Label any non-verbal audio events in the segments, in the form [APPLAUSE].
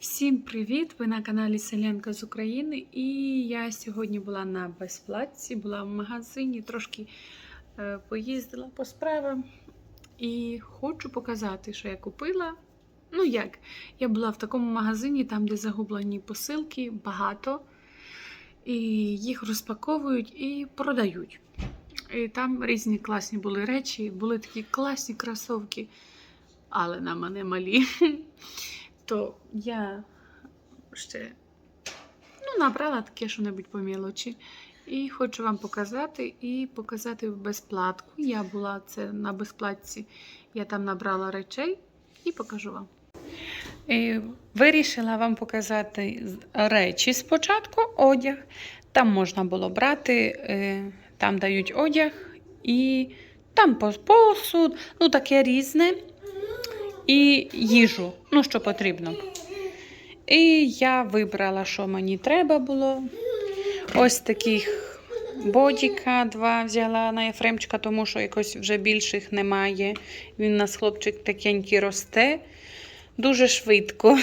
Всім привіт! Ви на каналі Селянка з України. І я сьогодні була на безплатці, була в магазині, трошки е, поїздила по справам і хочу показати, що я купила. Ну як, я була в такому магазині, там, де загублені посилки, багато, і їх розпаковують і продають. І там різні класні були речі, були такі класні кросовки, але на мене малі. [LAUGHS] То я ще ну, набрала таке що-небудь по мілочі. І хочу вам показати і показати безплатку. Я була це на безплатці, я там набрала речей і покажу вам. І вирішила вам показати речі спочатку, одяг. Там можна було брати, е, там дають одяг і там посуд, ну таке різне і їжу, ну, що потрібно. І я вибрала, що мені треба було. Ось таких бодіка два взяла на Єфремчика, тому що якось вже більших немає. Він у нас хлопчик такенький росте дуже швидко.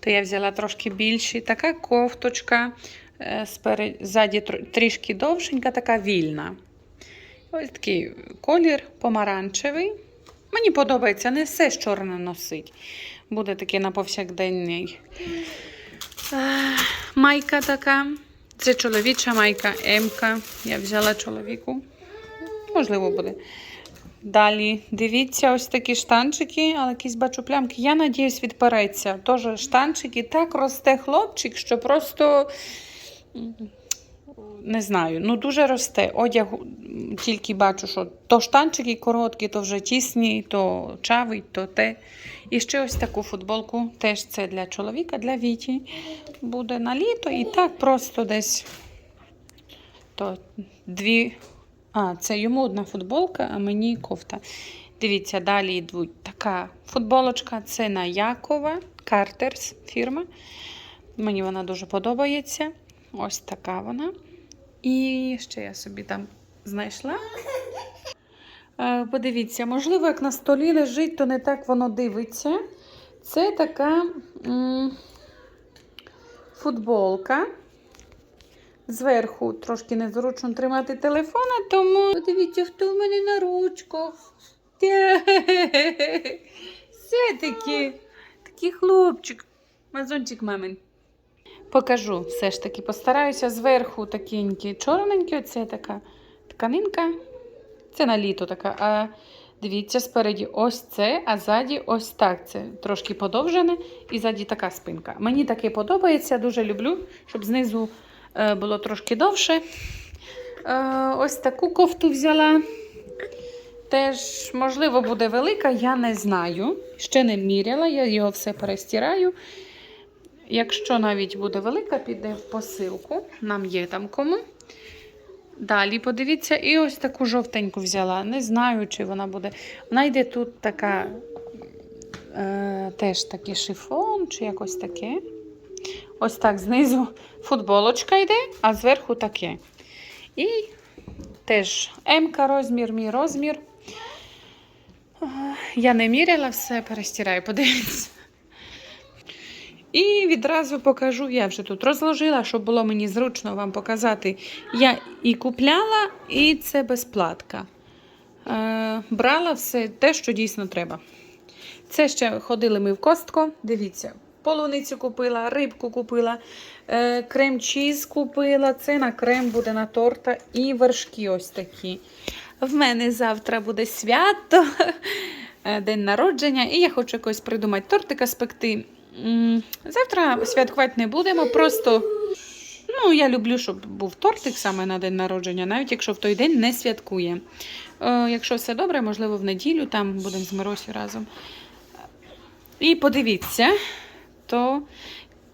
То я взяла трошки більші. Така кофточка, е, ззаді трішки довшенька, така вільна. Ось такий колір помаранчевий. Мені подобається не все з чорне носить. Буде такий на повсякденний. Майка така. Це чоловіча майка М-ка. Я взяла чоловіку. Можливо, буде. Далі, дивіться, ось такі штанчики, але якісь бачу плямки. Я надіюсь, відпереться. Тож штанчики так росте хлопчик, що просто не знаю, ну дуже росте. Одяг тільки бачу, що то штанчики короткі, то вже тісні, то чавить, то те. І ще ось таку футболку. Теж це для чоловіка, для Віті. Буде на літо. І так просто десь то дві. А, це йому одна футболка, а мені кофта. Дивіться, далі йдуть така футболочка. Це на Якова, Картерс фірма. Мені вона дуже подобається. Ось така вона. І ще я собі там знайшла. Е, Подивіться, можливо, як на столі лежить, то не так воно дивиться. Це така м футболка. Зверху трошки незручно тримати телефона, тому подивіться, хто в мене на ручках. Все-таки такий хлопчик. Мазончик мамин. Покажу все ж таки. Постараюся зверху такенькі чорненькі. Оце така тканинка. Це на літо така. А дивіться, спереді ось це, а ззаді ось так. Це трошки подовжене і ззаді така спинка. Мені таке подобається, дуже люблю, щоб знизу е, було трошки довше. Е, ось таку кофту взяла. Теж, можливо, буде велика, я не знаю. Ще не міряла, я його все перестираю. Якщо навіть буде велика, піде в посилку. Нам є там кому. Далі подивіться, і ось таку жовтеньку взяла. Не знаю, чи вона буде. Вона йде тут така е, теж такий шифон, чи якось таке. Ось так знизу футболочка йде, а зверху таке. І теж М-ка розмір, мій розмір. Я не міряла все, перестираю, подивіться. І відразу покажу, я вже тут розложила, щоб було мені зручно вам показати. Я і купляла, і це безплатка. Е, брала все те, що дійсно треба. Це ще ходили ми в костко. Дивіться, полуницю купила, рибку купила, е, крем-чіз купила. Це на крем буде на торта і вершки ось такі. В мене завтра буде свято, [LAUGHS] день народження, і я хочу якось придумати тортика спекти. Завтра святкувати не будемо. Просто ну, я люблю, щоб був тортик саме на день народження, навіть якщо в той день не святкує. Е, якщо все добре, можливо, в неділю там будемо з Миросю разом. І подивіться, то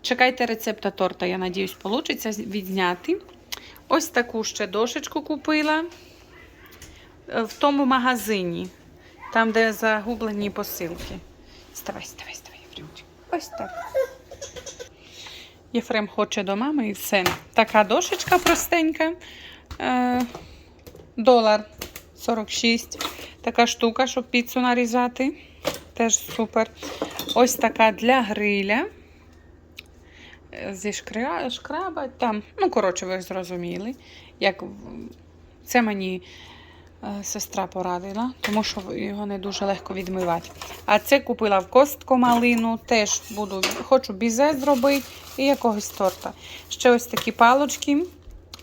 чекайте рецепта торта, я надіюсь, вийде відзняти. Ось таку ще дошечку купила в тому магазині, там, де загублені посилки. Ставай, ставай, ставай, Єфремчик. Ось так. Єфрем хоче до мами і все. Така дошечка простенька. Е, долар 46. Така штука, щоб піцу нарізати. Теж супер. Ось така для гриля. е, зі шкраба. Там, ну, коротше, ви зрозуміли, як це мені сестра порадила, тому що його не дуже легко відмивати. А це купила в костку малину, теж буду, хочу бізе зробити і якогось торта. Ще ось такі палочки.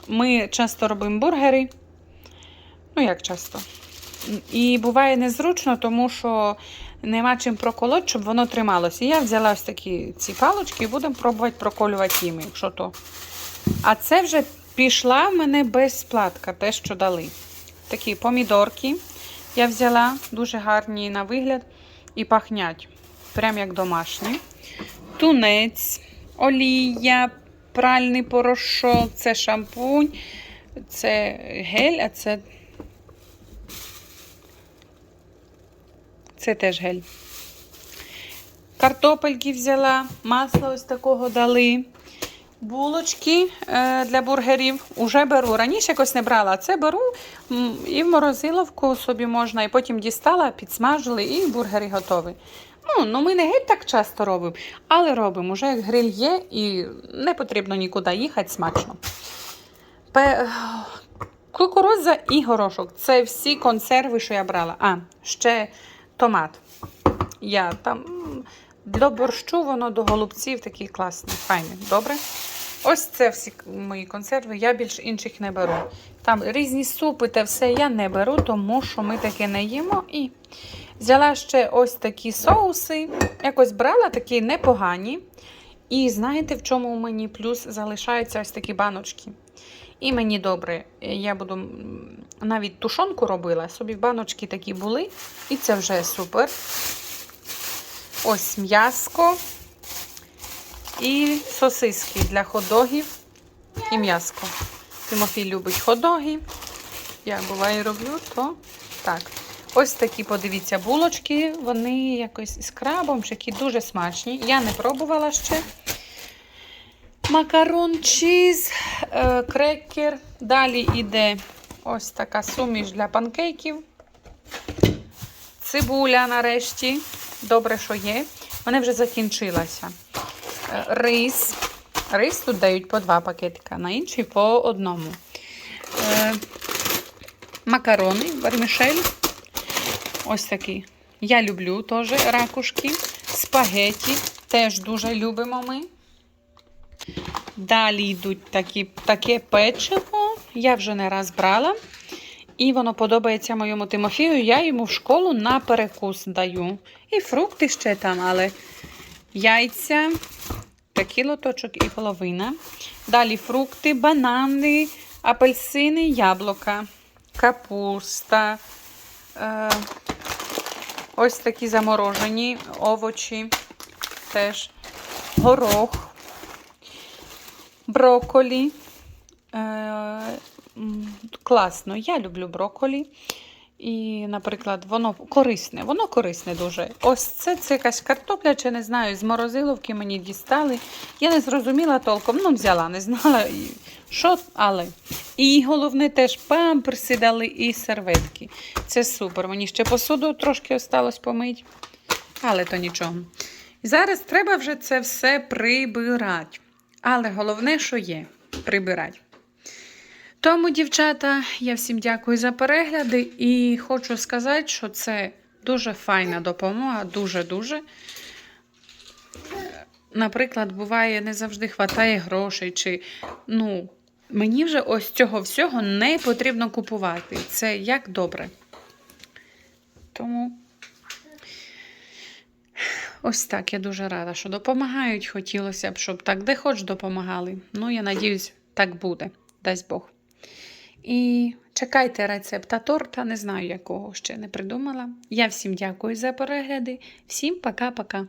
Ми часто робимо бургери. Ну, як часто. І буває незручно, тому що нема чим проколоти, щоб воно трималося. І я взяла ось такі ці палочки і будемо пробувати проколювати їми, якщо то. А це вже пішла в мене без платка, те, що дали. Такі помідорки я взяла, дуже гарні на вигляд і пахнять. Прям як домашні. Тунець, олія, пральний порошок, це шампунь, це гель, а це. Це теж гель. Картопельки взяла, масло ось такого дали. Булочки е, для бургерів уже беру. Раніше якось не брала, а це беру і в морозиловку собі можна, і потім дістала, підсмажили, і бургери готові. Ну, ну ми не геть так часто робимо, але робимо. Уже як гриль є і не потрібно нікуди їхати смачно. Пе... Кукурудза і горошок. Це всі консерви, що я брала. А, ще томат. Я там для борщу воно до голубців такий класний, файний. Добре? Ось це всі мої консерви. Я більш інших не беру. Там різні супи та все я не беру, тому що ми таке не їмо. І взяла ще ось такі соуси. Якось брала такі непогані. І знаєте, в чому мені плюс залишаються ось такі баночки. І мені добре, я буду навіть тушонку робила, собі баночки такі були, і це вже супер. Ось м'яско і сосиски для ходогів і м'яско. Тимофій любить ходоги. Я буває роблю, то так. Ось такі, подивіться, булочки. Вони якось з крабом, які дуже смачні. Я не пробувала ще. Макарон, чіз, е, крекер. Далі йде ось така суміш для панкейків. Цибуля нарешті. Добре, що є. Вони вже закінчилася. Е, Рис. Рис тут дають по два пакетика, на інший по одному. Е, макарони, вермішель. Ось такі. Я люблю теж ракушки. Спагеті. Теж дуже любимо ми. Далі йдуть такі, таке печиво. Я вже не раз брала. І воно подобається моєму Тимофію. Я йому в школу на перекус даю. І фрукти ще там, але яйця, такий лоточок і половина. Далі фрукти, банани, апельсини, яблука, капуста. Е, ось такі заморожені овочі. Теж горох брокколі. Класно, я люблю брокколі. І, наприклад, воно корисне, воно корисне дуже. Ось це, це якась картопля, чи не знаю, з морозиловки мені дістали. Я не зрозуміла толком, ну, взяла, не знала, що, але. І головне теж памперси дали і серветки. Це супер. Мені ще посуду трошки осталось помити, але то нічого. Зараз треба вже це все прибирати. Але головне, що є, прибирати. Тому, дівчата, я всім дякую за перегляди і хочу сказати, що це дуже файна допомога, дуже-дуже. Наприклад, буває, не завжди вистачає грошей, чи ну, мені вже ось цього всього не потрібно купувати. Це як добре. Тому ось так я дуже рада, що допомагають. Хотілося б, щоб так де хоч допомагали. Ну, я надіюсь, так буде. Дасть Бог. І чекайте рецепта торта, не знаю якого ще не придумала. Я всім дякую за перегляди. Всім пока-пока.